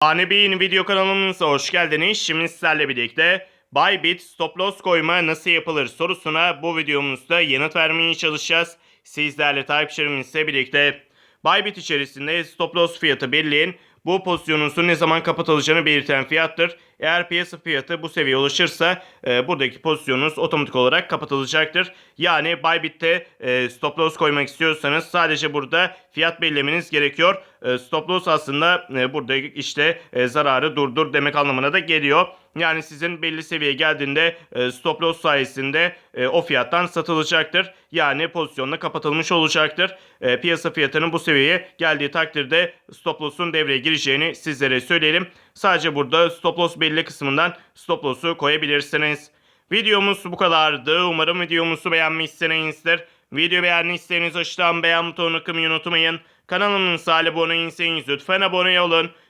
Ani Bey'in video kanalımıza hoş geldiniz. Şimdi sizlerle birlikte Bybit stop loss koyma nasıl yapılır sorusuna bu videomuzda yanıt vermeye çalışacağız. Sizlerle takipçilerimizle birlikte Bybit içerisinde stop loss fiyatı belirleyin. Bu pozisyonunuzun ne zaman kapatılacağını belirten fiyattır. Eğer piyasa fiyatı bu seviyeye ulaşırsa e, buradaki pozisyonunuz otomatik olarak kapatılacaktır. Yani Bybit'te e, stop loss koymak istiyorsanız sadece burada fiyat belirlemeniz gerekiyor. E, stop loss aslında e, burada işte e, zararı durdur demek anlamına da geliyor. Yani sizin belli seviyeye geldiğinde e, stop loss sayesinde e, o fiyattan satılacaktır. Yani pozisyonla kapatılmış olacaktır. E, piyasa fiyatının bu seviyeye geldiği takdirde stop loss'un devreye gireceğini sizlere söyleyelim. Sadece burada stop loss belli kısmından stop loss'u koyabilirsiniz. Videomuz bu kadardı. Umarım videomuzu beğenmişsinizdir. Video beğendiyseniz aşağıdan beğen butonuna kılmayı unutmayın. Kanalımıza abone değilseniz lütfen abone olun.